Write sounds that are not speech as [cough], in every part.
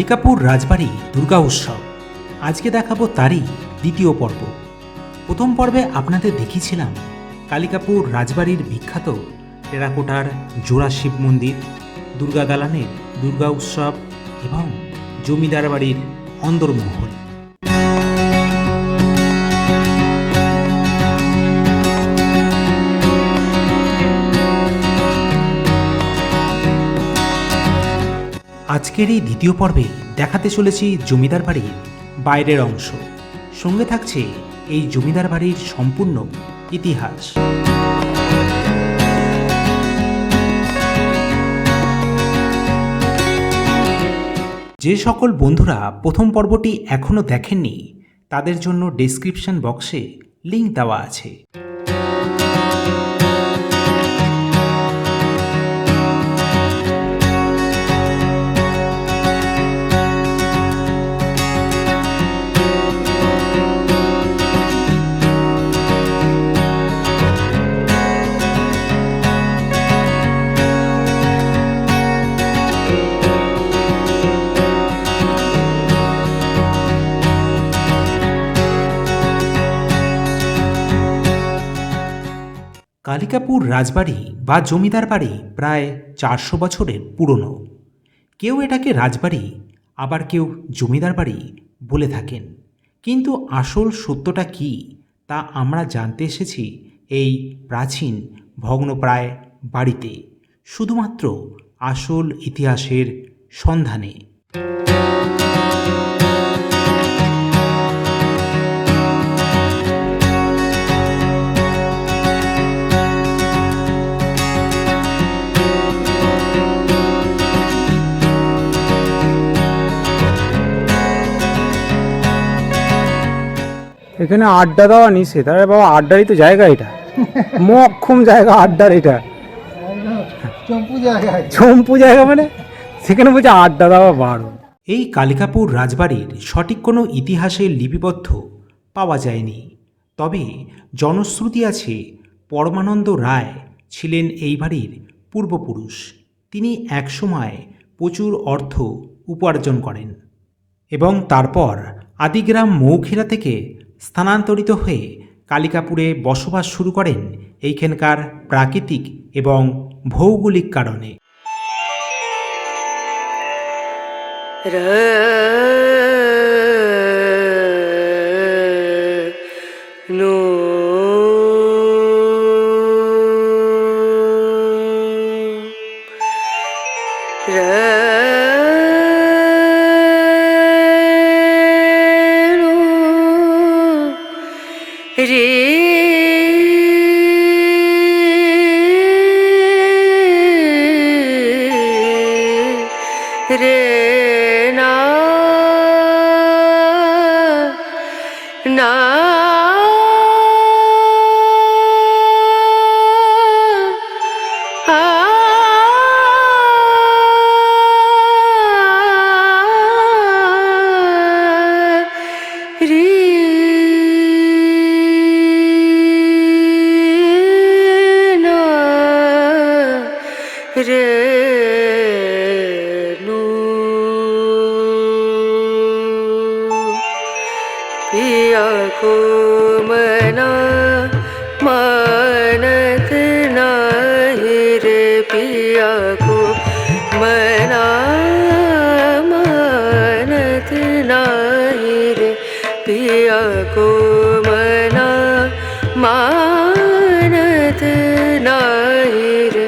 কালিকাপুর রাজবাড়ি দুর্গা উৎসব। আজকে দেখাবো তারই দ্বিতীয় পর্ব। প্রথম পর্বে আপনাদের দেখিয়েছিলাম কালিকাপুর রাজবাড়ির বিখ্যাত টেরাকোটার জোড়া শিব মন্দির, দুর্গা দালানের দুর্গা উৎসব এবং জমিদার বাড়ির অন্দরমহল। আজকের এই দ্বিতীয় পর্বে দেখাতে চলেছি জমিদার বাড়ির বাইরের অংশ। সঙ্গে থাকছে এই জমিদার বাড়ির সম্পূর্ণ ইতিহাস। যে সকল বন্ধুরা প্রথম পর্বটি এখনও দেখেননি, তাদের জন্য ডেসক্রিপশন বক্সে লিঙ্ক দেওয়া আছে। কালিকাপুর রাজবাড়ি বা জমিদার বাড়ি প্রায় চারশো বছরের পুরনো। কেউ এটাকে রাজবাড়ি, আবার কেউ জমিদার বাড়ি বলে থাকেন। কিন্তু আসল সত্যটা কি তা আমরা জানতে এসেছি এই প্রাচীন ভগ্নপ্রায় বাড়িতে, শুধুমাত্র আসল ইতিহাসের সন্ধানে। এখানে আড্ডা দেওয়া নিষেধ। আরে বাবা আড্ডারই তো জায়গা এটা। [laughs] মক্ষম জায়গা আড্ডার এটা। চম্পু জায়গা। মানে? সেখানে বলছে আড্ডা দেওয়া বারণ। এই কালিকাপুর রাজবাড়ির সঠিক কোনো ইতিহাসে লিপিবদ্ধ পাওয়া যায়নি। তবে জনশ্রুতি আছে পরমানন্দ রায় ছিলেন এই বাড়ির পূর্বপুরুষ। তিনি একসময় প্রচুর অর্থ উপার্জন করেন। এবং তারপর আদিগ্রাম মৌখিরা থেকে স্থানান্তরিত হয়ে কালিকাপুরে বসবাস শুরু করেন এইখানকার প্রাকৃতিক এবং ভৌগোলিক কারণে। र Krishna. पिया को मना मानत नाही रे पिया को मना मानत नाही रे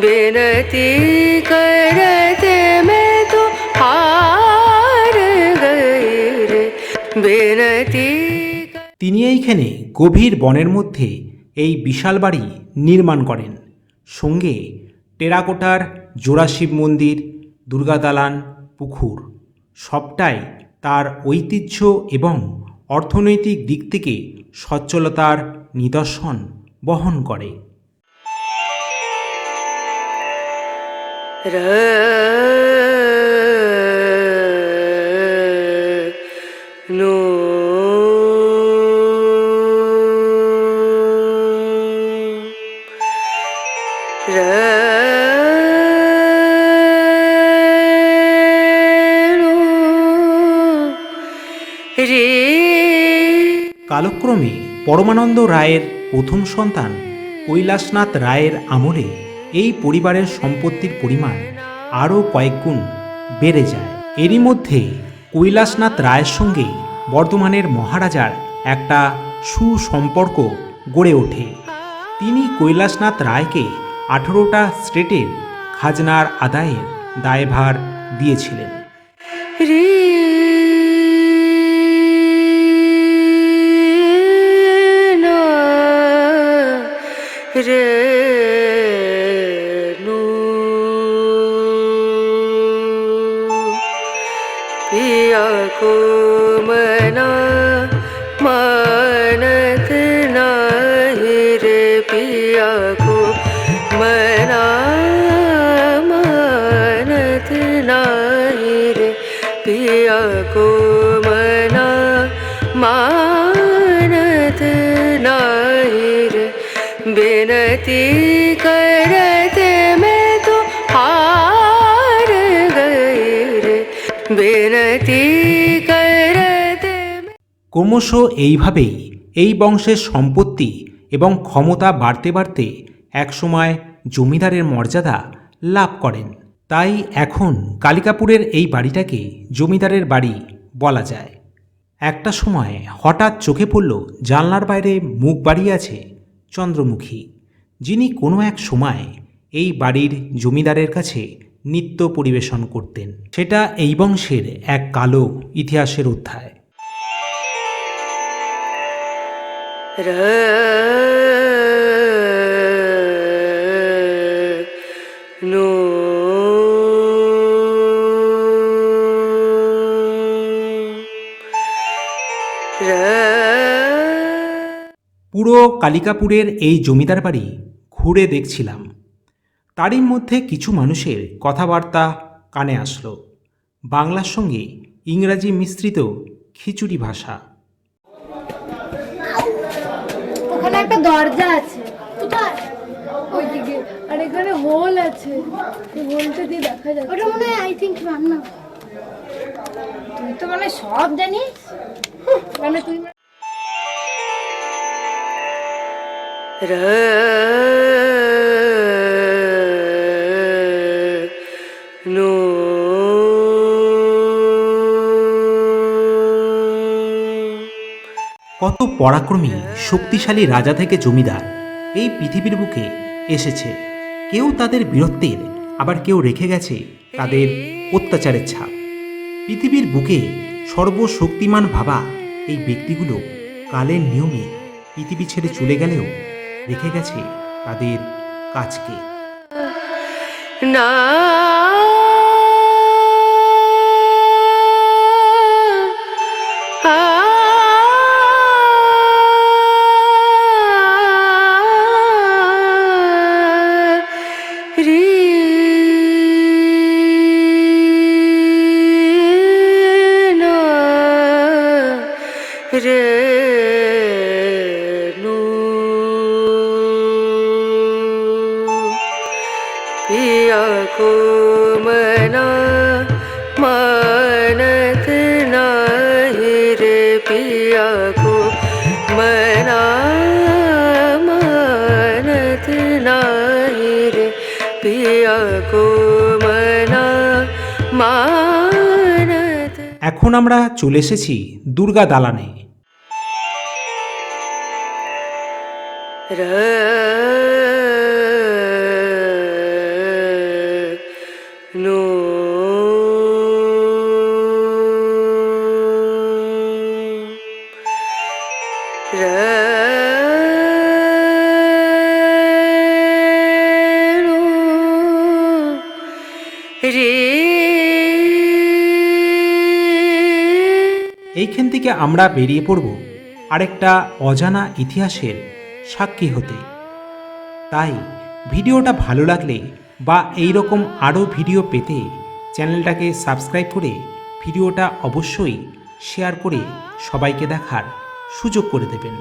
बिनती करते मैं तो हार गई रे बिनती कर... তিনি এইখানে গভীর বনের মধ্যে এই বিশাল বাড়ি নির্মাণ করেন সঙ্গে টেরাকোটার জোড়া শিব মন্দির, দুর্গা দালান, পুকুর, সবটাই তার ঐতিহ্য এবং অর্থনৈতিক দিক থেকে সচ্ছলতার নিদর্শন বহন করে। र রে। কালক্রমে পরমানন্দ রায়ের প্রথম সন্তান কৈলাসনাথ রায়ের আমলে এই পরিবারের সম্পত্তির পরিমাণ আরও কয়েক গুণ বেড়ে যায়। এরই মধ্যে কৈলাসনাথ রায়ের সঙ্গে বর্ধমানের মহারাজার একটা সুসম্পর্ক গড়ে ওঠে। তিনি কৈলাসনাথ রায়কে আঠেরোটা স্টেটের খাজনার আদায়ের দায়ভার দিয়েছিলেন। নু पिया को मना मानत नाही रे, पिया को मना मानत नाही रे, पिया को बिनती करते मैं तो हार गई रे বিনতি করতে ক্রমশ এইভাবেই এই বংশের সম্পত্তি এবং ক্ষমতা বাড়তে বাড়তে একসময় জমিদারের মর্যাদা লাভ করেন তাই এখন কালিকাপুরের এই বাড়িটাকে জমিদারের বাড়ি বলা যায় একটা সময় হঠাৎ চোখে পড়ল জানলার বাইরে মুখ বাড়িয়ে আছে চন্দ্রমুখী যিনি কোনো এক সময় এই বাড়ির জমিদারের কাছে নৃত্য পরিবেশন করতেন। সেটা এই বংশের এক কালো ইতিহাসের অধ্যায়। র পুরো কালিকাপুরের এই জমিদার বাড়ি ঘুরে দেখছিলাম। তারই মধ্যে কিছু মানুষের কথাবার্তা কানে আসলো। বাংলার সঙ্গে ইংরাজি মিশ্রিত খিচুড়ি ভাষা। ওখানে একটা দরজা আছে। আর এখানে হোল আছে। হোলটা দিয়ে দেখা যাচ্ছে। ওটা মনে হয় আই থিঙ্ক রান্না। তুই তো মানে সব জানিস। মানে তুই কত পরাক্রমী, শক্তিশালী রাজা থেকে জমিদার এই পৃথিবীর বুকে এসেছে। কেউ তাদের বীরত্বের, আবার কেউ রেখে গেছে তাদের অত্যাচারের ছাপ। পৃথিবীর বুকে সর্বশক্তিমান ভাবা এই ব্যক্তিগুলো কালের নিয়মে পৃথিবী ছেড়ে চলে গেলেও রেখে গেছে তাদের কাজকে। না এখন আমরা চলে এসেছি দুর্গা দালানে। र এইখান থেকে আমরা বেরিয়ে পড়ব। আরেকটা অজানা ইতিহাসের সাক্ষী হতে। তাই ভিডিওটা ভালো লাগলে বা এই রকম আরও ভিডিও পেতে চ্যানেলটাকে সাবস্ক্রাইব করে ভিডিওটা অবশ্যই শেয়ার করে সবাইকে দেখার সুযোগ করে দেবেন।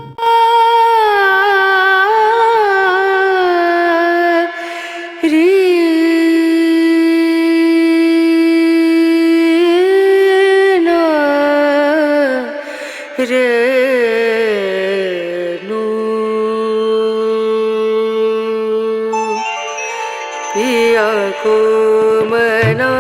ya kumana